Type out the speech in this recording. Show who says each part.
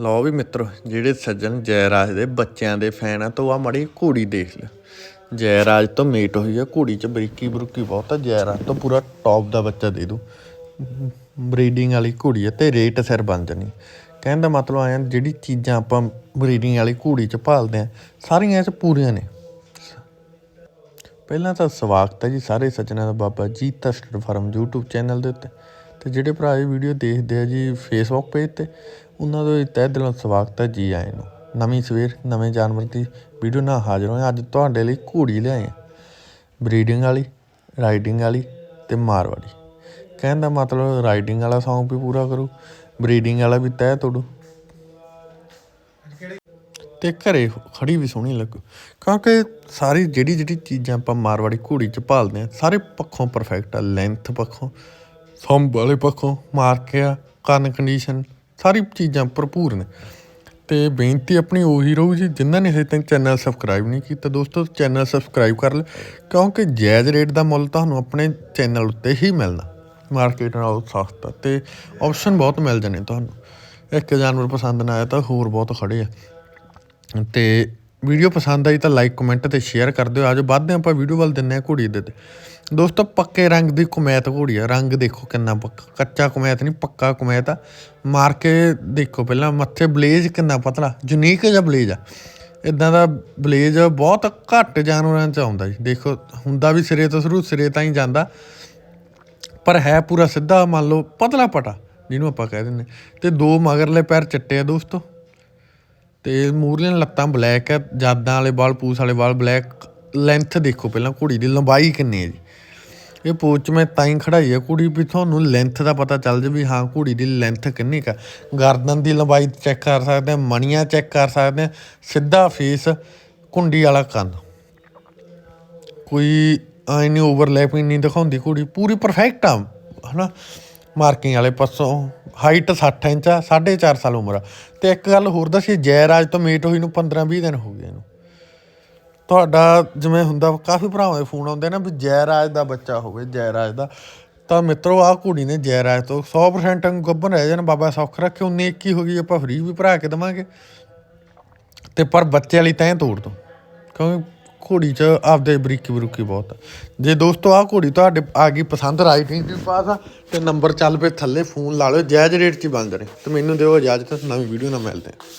Speaker 1: ਲਓ ਵੀ ਮਿੱਤਰੋ, ਜਿਹੜੇ ਸੱਜਣ ਜੈਰਾਜ ਦੇ ਬੱਚਿਆਂ ਦੇ ਫੈਨ ਆ, ਤਾਂ ਆ ਮੜੀ ਘੋੜੀ ਦੇਖ ਲੈ। ਜੈਰਾਜ ਤੋਂ ਮੇਟ ਹੋਈ ਆ ਘੋੜੀ ਚ, ਬਰੀਕੀ ਬਰੂਕੀ ਬਹੁਤ ਆ, ਜੈਰਾਜ ਤੋਂ ਪੂਰਾ ਟੌਪ ਦਾ ਬੱਚਾ ਦੇ ਦੂ ਬਰੀਡਿੰਗ ਵਾਲੀ ਘੋੜੀ ਆ, ਤੇ ਰੇਟ ਸਿਰ ਬਣ ਜਾਣੀ। ਕਹਿਣ ਦਾ ਮਤਲਬ ਆਇਆ, ਜਿਹੜੀ ਚੀਜ਼ਾਂ ਆਪਾਂ ਬਰੀਡਿੰਗ ਵਾਲੀ ਘੋੜੀ ਚ ਭਾਲਦੇ ਆ, ਸਾਰੀਆਂ ਇਹ ਚ ਪੂਰੀਆਂ ਨੇ। ਪਹਿਲਾਂ ਤਾਂ ਸਵਾਗਤ ਹੈ ਜੀ ਸਾਰੇ ਸੱਜਣਾਂ ਦਾ Baba ji ਤਸਟਰ farm YouTube channel ਦੇ ਉੱਤੇ। ਤੇ ਜਿਹੜੇ ਭਰਾ ਇਹ ਵੀਡੀਓ ਦੇਖਦੇ ਆ ਜੀ ਫੇਸਬੁੱਕ ਪੇਜ ਤੇ, ਉਹਨਾਂ ਦਾ ਤਹਿ ਦਿਲੋਂ ਸਵਾਗਤ ਹੈ ਜੀ ਆਇਆਂ ਨੂੰ। ਨਵੀਂ ਸਵੇਰ, ਨਵੇਂ ਜਾਨਵਰ ਦੀ ਵੀਡੀਓ ਨਾਲ ਹਾਜ਼ਰ ਹੋਏ ਅੱਜ ਤੁਹਾਡੇ ਲਈ ਘੋੜੀ ਲਿਆਏ ਬਰੀਡਿੰਗ ਵਾਲੀ ਰਾਈਡਿੰਗ ਵਾਲੀ ਤੇ ਮਾਰਵਾੜੀ ਕਹਿਣ ਦਾ ਮਤਲਬ ਰਾਈਡਿੰਗ ਵਾਲਾ ਸੌਂਗ ਵੀ ਪੂਰਾ ਕਰੋ ਬਰੀਡਿੰਗ ਵਾਲਾ ਵੀ ਤਹਿ ਤੋੜੋ। ਤੇ ਘਰੇ ਖੜੀ ਵੀ ਸੋਹਣੀ ਲੱਗੂ। ਕਿਉਂਕਿ ਸਾਰੀ ਜਿਹੜੀ ਜਿਹੜੀ ਚੀਜ਼ਾਂ ਆਪਾਂ ਮਾਰਵਾੜੀ ਘੋੜੀ ਚ ਭਾਲਦੇ ਆ, ਸਾਰੇ ਪੱਖੋਂ ਪਰਫੈਕਟ ਆ ਲੈਂਥ ਪੱਖੋਂ। ਸੰਭ ਵਾਲੇ ਪੱਖੋਂ ਮਾਰਕਿਆ ਕਰਨ ਕੰਡੀਸ਼ਨ ਸਾਰੀ ਚੀਜ਼ਾਂ ਭਰਪੂਰ ਨੇ। ਤੇ ਬੇਨਤੀ ਆਪਣੀ ਉਹੀ ਰਹੂਗੀ ਜਿਨ੍ਹਾਂ ਨੇ ਹਜੇ ਤੱਕ ਚੈਨਲ ਸਬਸਕ੍ਰਾਈਬ ਨਹੀਂ ਕੀਤਾ ਦੋਸਤੋ ਚੈਨਲ ਸਬਸਕ੍ਰਾਈਬ ਕਰ ਲਓ, ਕਿਉਂਕਿ ਜਾਇਜ਼ ਰੇਟ ਦਾ ਮੁੱਲ ਤੁਹਾਨੂੰ ਆਪਣੇ ਚੈਨਲ ਉੱਤੇ ਹੀ ਮਿਲਣਾ ਮਾਰਕੀਟ ਨਾਲੋਂ ਸਸਤਾ। ਤੇ ਆਪਸ਼ਨ ਬਹੁਤ ਮਿਲ ਜਾਣੇ ਤੁਹਾਨੂੰ। ਇੱਕ ਜਾਨਵਰ ਪਸੰਦ ਨਾ ਆਇਆ ਤਾਂ ਹੋਰ ਬਹੁਤ ਖੜੇ ਆ। ਤੇ ਵੀਡੀਓ ਪਸੰਦ ਆਈ ਤਾਂ ਲਾਈਕ ਕਮੈਂਟ ਤੇ ਸ਼ੇਅਰ ਕਰ ਦਿਓ। ਆਜੋ ਵੱਧਦੇ ਹਾਂ, ਆਪਾਂ ਵੀਡੀਓ ਵੱਲ ਦਿੰਨੇ ਆ ਘੋੜੀ ਦੇ ਤੇ। ਦੋਸਤੋ, ਪੱਕੇ ਰੰਗ ਦੀ ਕੁਮੈਤ ਘੋੜੀ ਆ। ਰੰਗ ਦੇਖੋ ਕਿੰਨਾ ਪੱਕਾ ਕੱਚਾ ਕੁਮੈਤ ਨਹੀਂ, ਪੱਕਾ ਕੁਮੈਤ ਆ। ਮਾਰ ਕੇ ਦੇਖੋ ਪਹਿਲਾਂ, ਮੱਥੇ ਬਲੇਜ ਕਿੰਨਾ ਪਤਲਾ ਯੂਨੀਕ ਜਿਹਾ ਬਲੇਜ ਆ। ਇਦਾਂ ਦਾ ਬਲੇਜ ਬਹੁਤ ਘੱਟ ਜਾਨਵਰਾਂ 'ਚ ਆਉਂਦਾ ਜੀ। ਦੇਖੋ, ਹੁੰਦਾ ਵੀ ਸਿਰੇ ਤੋਂ ਸ਼ੁਰੂ, ਸਿਰੇ ਤਾਂ ਹੀ ਜਾਂਦਾ। ਪਰ ਹੈ ਪੂਰਾ ਸਿੱਧਾ, ਮੰਨ ਲਓ ਪਤਲਾ ਪਟਾ, ਜਿਹਨੂੰ ਆਪਾਂ ਕਹਿ ਦਿੰਦੇ ਤੇ ਦੋ ਮਗਰਲੇ ਪੈਰ ਚਿੱਟੇ ਆ ਦੋਸਤੋ। ਤੇ ਮੂਰਲੀਆਂ ਲੱਤਾਂ ਬਲੈਕ ਹੈ ਜਾਦਾਂ ਵਾਲੇ ਵਾਲ, ਪੂਸ ਵਾਲੇ ਵਾਲ ਬਲੈਕ ਲੈਂਥ ਦੇਖੋ ਪਹਿਲਾਂ ਘੋੜੀ ਦੀ, ਲੰਬਾਈ ਕਿੰਨੀ ਹੈ ਜੀ। ਇਹ ਪੋਚ ਮੈਂ ਤਾਂ ਹੀ ਖੜਾਈ ਆ ਕੁੜੀ ਵੀ ਤੁਹਾਨੂੰ ਲੈਂਥ ਦਾ ਪਤਾ ਚੱਲ ਜੇ ਵੀ ਹਾਂ ਘੋੜੀ ਦੀ ਲੈਂਥ ਕਿੰਨੀ ਕਾ ਗਰਦਨ ਦੀ ਲੰਬਾਈ ਚੈੱਕ ਕਰ ਸਕਦੇ ਆ, ਮਣੀਆਂ ਚੈੱਕ ਕਰ ਸਕਦੇ ਆ, ਸਿੱਧਾ ਫੇਸ ਕੁੰਡੀ ਵਾਲਾ ਕੰਨ ਕੋਈ ਐ ਨਹੀਂ ਓਵਰਲੈਪਿੰਗ ਨਹੀਂ ਦਿਖਾਉਂਦੀ ਕੁੜੀ, ਪੂਰੀ ਪਰਫੈਕਟ ਆ, ਹਨਾ? ਮਾਰਕਿੰਗ ਵਾਲੇ ਪਾਸੋਂ। ਹਾਈਟ 60 ਇੰਚ ਆ 4.5 ਸਾਲ ਉਮਰ ਆ। ਤੇ ਇੱਕ ਗੱਲ ਹੋਰ ਦੱਸੀ, ਜੈਰਾਜ ਤੋਂ ਮੇਟ ਹੋਈ ਨੂੰ 15 20 ਦਿਨ ਹੋ ਗਏ ਇਹਨੂੰ। ਤੁਹਾਡਾ ਜਿਵੇਂ ਹੁੰਦਾ, ਕਾਫੀ ਭਰਾਵਾਂ ਦੇ ਫੋਨ ਆਉਂਦੇ ਨਾ ਵੀ ਜੈਰਾਜ ਦਾ ਬੱਚਾ ਹੋਵੇ, ਜੈਰਾਜ ਦਾ। ਤਾਂ ਮਿੱਤਰੋ, ਆਹ ਕੁੜੀ ਨੇ ਜੈਰਾਜ ਤੋਂ 100% ਗੱਭਣ ਰਹਿ ਜਾਣ, ਬਾਬਾ ਸੌਖ ਰੱਖੇ 19 21 ਹੋ ਗਈ, ਆਪਾਂ ਫ੍ਰੀ ਵੀ ਭਰਾ ਕੇ ਦਵਾਂਗੇ। ਤੇ ਪਰ ਬੱਚੇ ਵਾਲੀ ਤੈਂ ਤੋੜ ਦੋ। ਕਿਉਂਕਿ ਘੋੜੀ 'ਚ ਆਪਦੇ ਬਰੀਕੀ ਬਰੂਕੀ ਬਹੁਤ। ਆ ਜੇ ਦੋਸਤੋ, ਆਹ ਘੋੜੀ ਤੁਹਾਡੇ ਆ ਗਈ ਪਸੰਦ ਰਾਈਟਿੰਗ ਦੀ ਪਾਸ ਆ ਤੇ ਨੰਬਰ ਚੱਲ ਪਏ ਥੱਲੇ, ਫੋਨ ਲਾ ਲਓ, ਜਾਇਜ਼ ਰੇਟ 'ਚ ਹੀ ਬਣ ਜਾਣੇ ਤੇ ਮੈਨੂੰ ਦਿਓ ਇਜਾਜ਼ਤ, ਨਵੀਂ ਵੀਡੀਓ ਨਾਲ ਮਿਲਦੇ ਹਾਂ।